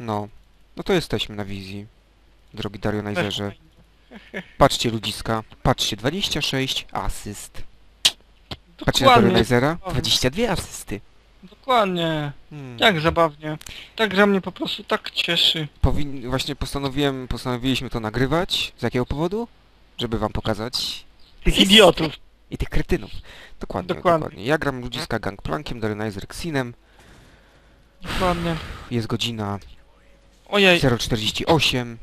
No. No to jesteśmy na wizji. Drogi Darionizerze. Patrzcie ludziska. Patrzcie, 26 asyst. Patrzcie na Dokładnie, Darionizera. 22 asysty. dokładnie. Hmm. Jak zabawnie. Ta gra mnie po prostu tak cieszy. Powin... Właśnie postanowiłem, postanowiliśmy to nagrywać. Z jakiego powodu? Żeby wam pokazać Tych idiotów. i tych kretynów. Dokładnie, Dokładnie. dokładnie. Ja gram ludziska Gangplankiem, Daryonizer Xinem. Dokładnie. Jest godzina Ojej, 048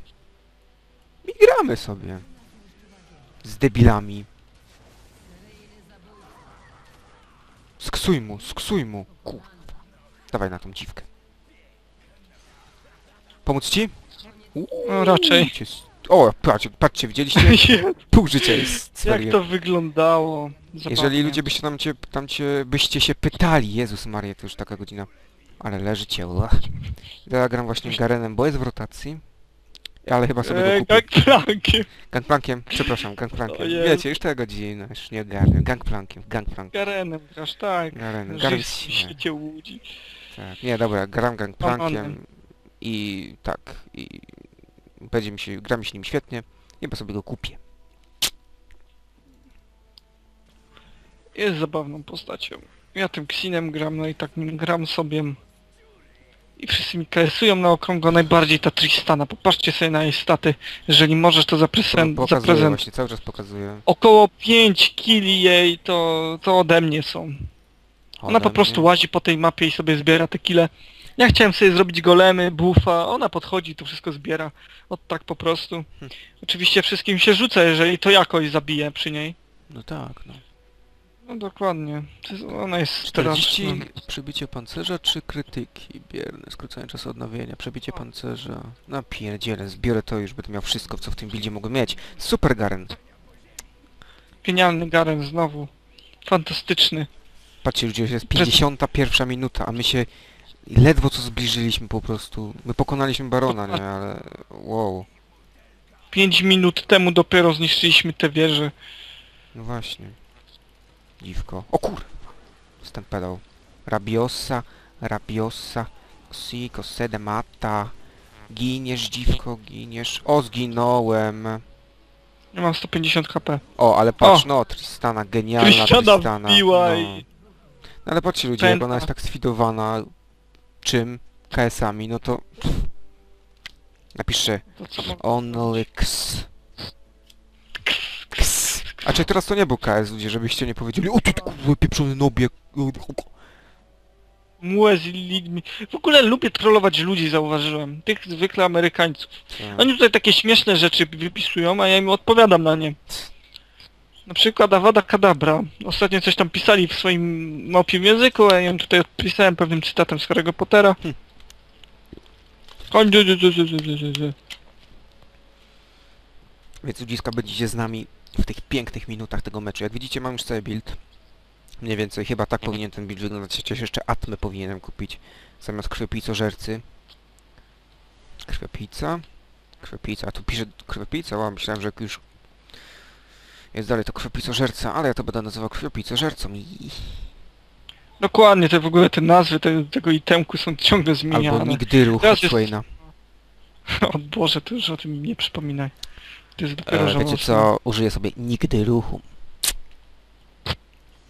i gramy sobie z debilami. Sksuj mu, sksuj mu, kurwa. Dawaj na tą dziwkę. Pomóc ci? No, raczej. cię s- O, patrz, patrzcie, widzieliście? Pół życia jest jak to wyglądało. Zabawnie. Jeżeli ludzie byście tam cię, tam cię, byście się pytali, Jezus Maria, to już taka godzina, ale leżycie, ua. Ja gram właśnie Garenem, bo jest w rotacji, ale chyba sobie Eee, go kupię. gangplankiem. Gangplankiem, przepraszam, gangplankiem. Wiecie, już ta godzina, już nie ogarnę. Gangplankiem, gangplankiem. Garenem grasz, tak. Garen, Garen, w świecie łudzi. tak. Nie, dobra, gram gangplankiem i tak, i będzie mi się, gra mi się nim świetnie, chyba sobie go kupię. Jest zabawną postacią. Ja tym Xinem gram, no i tak nim gram sobie. I wszyscy mi KS-ują na okrągło, najbardziej ta Tristana. Popatrzcie sobie na jej staty. Jeżeli możesz, to za prezent. Za Pokazuję prezent. właśnie, cały czas pokazuję. Około 5 kili jej to, to ode mnie są. Ona Ode po prostu mnie. łazi po tej mapie i sobie zbiera te kile. Ja chciałem sobie zrobić golemy, bufa, ona podchodzi i to wszystko zbiera. Od tak po prostu. Hm. Oczywiście wszystkim się rzuca, jeżeli to jakoś zabije przy niej. No tak, no. No dokładnie. To jest- Ona jest 40 straszna. przebicie pancerza czy krytyki? Bierne, skrócenie czasu odnowienia, przebicie pancerza. No pierdziele, zbiorę to już, będę miał wszystko, co w tym buildzie mogę mieć. Super Garen. Genialny Garen znowu. Fantastyczny. Patrzcie ludzie, już jest 51 minuta, a my się ledwo co zbliżyliśmy po prostu. My pokonaliśmy Barona, nie, ale wow. 5 minut temu dopiero zniszczyliśmy te wieże. No właśnie. Dziwko. O kur... Jestem pedał. Rabiosa, rabiosa, si, sede mata. Giniesz, dziwko, giniesz. O, zginąłem. Ja mam 150 HP. O, ale patrz, O! no, Tristana, genialna Tristana Tristana. wbiła no. i- No ale patrzcie ludzie, jak Pęta. ona jest tak sfidowana czym? KS-ami, no to... Napiszę To co mam? Onlyx. A czy teraz to nie był KS ludzie, żebyście nie powiedzieli O ty ty, kurwa pieprzony nobie. Młe z lidmi. W ogóle lubię trollować ludzi, zauważyłem. Tych zwykle Amerykańców. Oni tutaj takie śmieszne rzeczy wypisują, a ja im odpowiadam na nie. Na przykład Avada Kedavra. Ostatnio coś tam pisali w swoim małpim języku, a ja im tutaj odpisałem pewnym cytatem z Harry'ego Pottera. Hm. Koń. Więc ludziska będziecie z nami w tych pięknych minutach tego meczu. Jak widzicie mam już cały build. Mniej więcej, chyba tak powinien ten build wyglądać, chociaż jeszcze atmę powinienem kupić zamiast krwiopijcożercy. Krwiopijca. Krwiopijca, a tu pisze krwiopijca, wow, myślałem, że już jest dalej to krwiopijcożerca, ale ja to będę nazywał krwiopijcożercą i... Dokładnie, te w ogóle te nazwy te, tego itemku są ciągle Albo zmieniane. nigdy ruch Teraz jest- Swaina. O Boże, to już o tym nie przypominaj. To jest dopiero E, wiecie co, użyję sobie nigdy ruchu.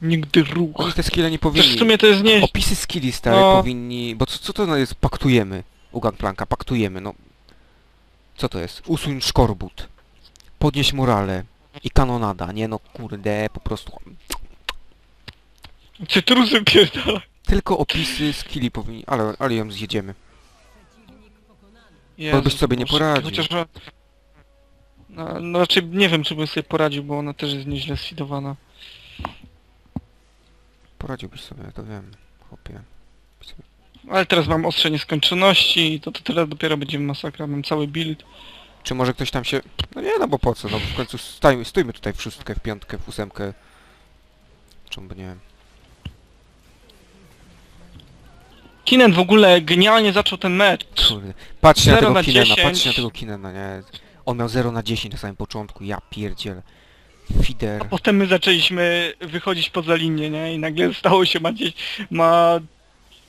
Nigdy ruch. Oni te skille nie Też w powinni... sumie to jest nie... Opisy skilli stare No. powinni... Bo co, co to jest? Paktujemy. U Gangplanka, paktujemy, no. Co to jest? Usuń szkorbut. Podnieś morale. I kanonada, nie no kurde, po prostu... Cytrusy pierdala. Tylko opisy skilli powinni... Ale, ale ją zjedziemy. Jezus, byś sobie nie poradził. Chociaż... No, no raczej nie wiem, czy bym sobie poradził, bo ona też jest nieźle sfidowana. Poradziłbyś sobie, to wiem, chłopie. Ale teraz mam ostrze nieskończoności i to, to teraz dopiero będzie masakra, mam cały build. Czy może ktoś tam się... No nie, no bo po co, no w końcu stajmy, stójmy tutaj w szóstkę, w piątkę, w ósemkę. Czemu by nie wiem. Kinen w ogóle genialnie zaczął ten mecz. Kurde. Patrzcie na 0 tego na Kinena, 10. patrzcie na tego Kinena, nie? On miał 0 na 10 na samym początku, ja pierdzielę. Fider. A potem my zaczęliśmy wychodzić poza linię, nie? I nagle stało się, ma gdzieś, ma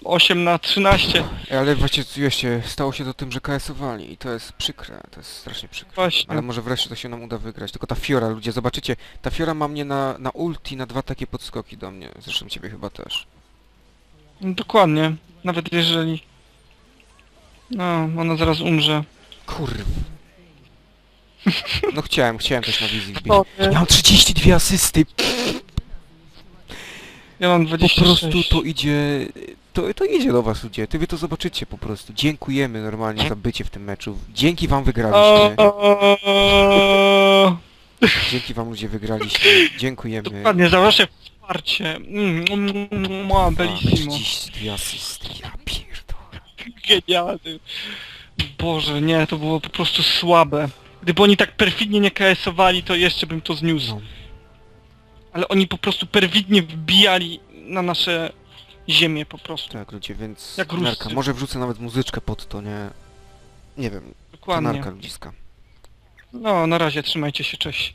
8 na 13. Ej, Ale właśnie wiecie, stało się to tym, że KS-owali i to jest przykre, to jest strasznie przykre. Właśnie. Ale może wreszcie to się nam uda wygrać. Tylko ta Fiora, ludzie, zobaczycie, ta Fiora ma mnie na, na ulti, na dwa takie podskoki do mnie. Zresztą ciebie chyba też. No, Dokładnie. Nawet jeżeli... No, ona zaraz umrze. Kurw. No chciałem, chciałem też na wizji wbić. Nie. Miałem 32 asysty. Ja mam Po 26. prostu to idzie... To, to idzie do was ludzie, ty wy to zobaczycie po prostu. Dziękujemy normalnie za bycie w tym meczu. Dzięki wam wygraliśmy. o, Dzięki wam ludzie wygraliśmy. Dziękujemy. Dokładnie, za wasze wsparcie. Mm, mm, mm, Mua, bellissimo. 32 asysty, ja pierdolę. Genialny. Boże, nie, to było po prostu słabe. Gdyby oni tak perfidnie nie KS-owali, to jeszcze bym to zniósł. No. Ale oni po prostu perfidnie wbijali na nasze ziemię po prostu. Tak ludzie, więc... Jak Ruscy. Narka, może wrzucę nawet muzyczkę pod to, nie... Nie wiem, to Dokładnie. narka ludziska. No, na razie, trzymajcie się, cześć.